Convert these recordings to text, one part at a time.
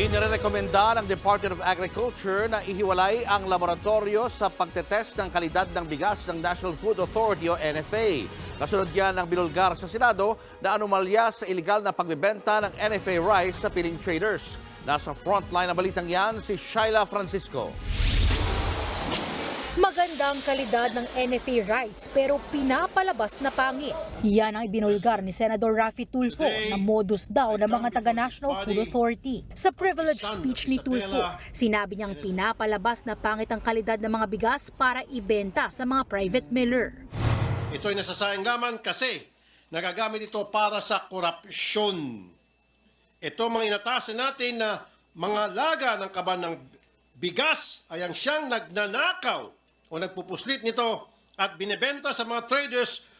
Inirekomenda ng Department of Agriculture na ihiwalay ang laboratorio sa pagtetest ng kalidad ng bigas ng National Food Authority o NFA. Kasunod yan ng binulgar sa Senado na anomalya sa iligal na pagbebenta ng NFA rice sa piling traders. Nasa frontline ng balitang yan si Shaila Francisco. Maganda ang kalidad ng NFA rice pero pinapalabas na pangit. Yan ang ibinulgar ni Senador Raffy Tulfo na modus daw ng mga taga-National Food Authority. Sa privilege speech ni Tulfo, sinabi niyang pinapalabas na pangit ang kalidad ng mga bigas para ibenta sa mga private miller. Ito'y nasasayang naman kasi nagagamit ito para sa korupsyon. Ito mga inatasan natin na mga laga ng kaban ng bigas ay ang siyang nagnanakaw o nagpupuslit nito at binebenta sa mga traders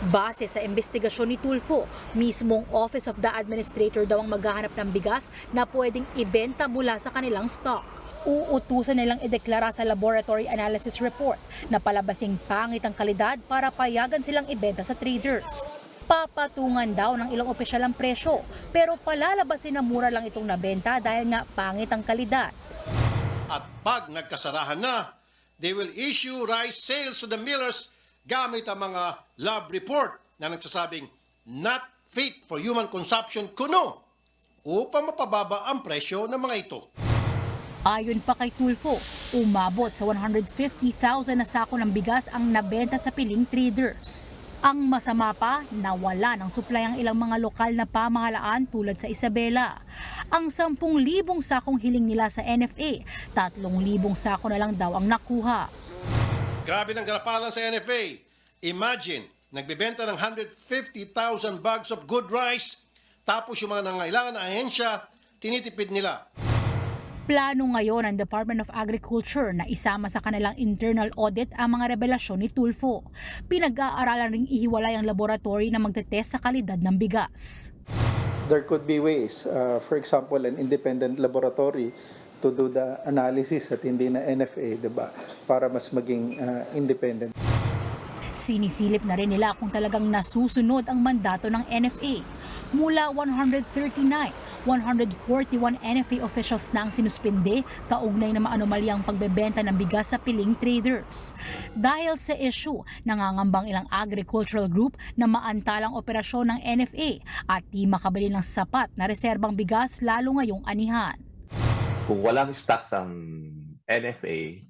Base sa investigasyon ni Tulfo, mismong Office of the Administrator daw ang maghahanap ng bigas na pwedeng ibenta mula sa kanilang stock. Uutusan nilang ideklara sa laboratory analysis report na palabasing pangit ang kalidad para payagan silang ibenta sa traders. Papatungan daw ng ilang opisyal ang presyo, pero palalabasin na mura lang itong nabenta dahil nga pangit ang kalidad. at pag nagkasarahan na, they will issue rice sales to the millers gamit ang mga lab report na nagsasabing not fit for human consumption kuno upang mapababa ang presyo ng mga ito. Ayon pa kay Tulfo, umabot sa 150,000 na sako ng bigas ang nabenta sa piling traders. Ang masama pa, nawala ng supply ang ilang mga lokal na pamahalaan tulad sa Isabela. Ang 10,000 sakong hiling nila sa NFA, 3,000 sako na lang daw ang nakuha. Grabe ng garapalan sa NFA. Imagine, nagbebenta ng 150,000 bags of good rice, tapos yung mga nangailangan na ahensya, tinitipid nila. Plano ngayon ng Department of Agriculture na isama sa kanilang internal audit ang mga revelasyon ni Tulfo. Pinag-aaralan ring ihiwalay ang laboratory na magtetest sa kalidad ng bigas. there could be ways, uh, for example, an independent laboratory to do the analysis at hindi na NFA, di ba? Para mas maging uh, independent. Sinisilip na rin nila kung talagang nasusunod ang mandato ng NFA. Mula 139, 141 NFA officials na ang sinuspinde kaugnay na maanomalyang pagbebenta ng bigas sa piling traders. Dahil sa issue, nangangambang ilang agricultural group na maantalang operasyon ng NFA at di makabili ng sapat na reserbang bigas lalo ngayong anihan. kung walang stocks ang NFA,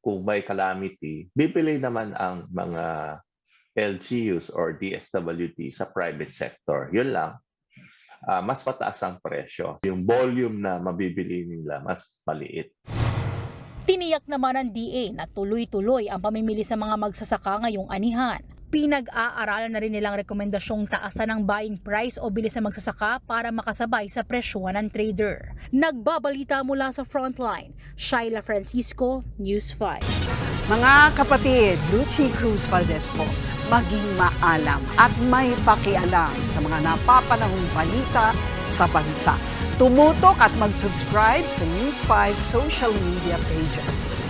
kung may calamity, bibili naman ang mga LGUs or DSWT sa private sector. Yun lang. Ah, mas mataas ang presyo. Yung volume na mabibili nila mas maliit. Tiniyak naman ng DA na tuloy-tuloy ang pamimili sa mga magsasaka ngayong anihan. Pinag-aaralan na rin nilang rekomendasyong taasan ng buying price o bilis sa magsasaka para makasabay sa presyuan ng trader. Nagbabalita mula sa Frontline, Shaila Francisco, News 5. Mga kapatid, Lucy Cruz Valdez po, maging maalam at may pakialam sa mga napapanahong balita sa bansa. Tumutok at mag-subscribe sa News 5 social media pages.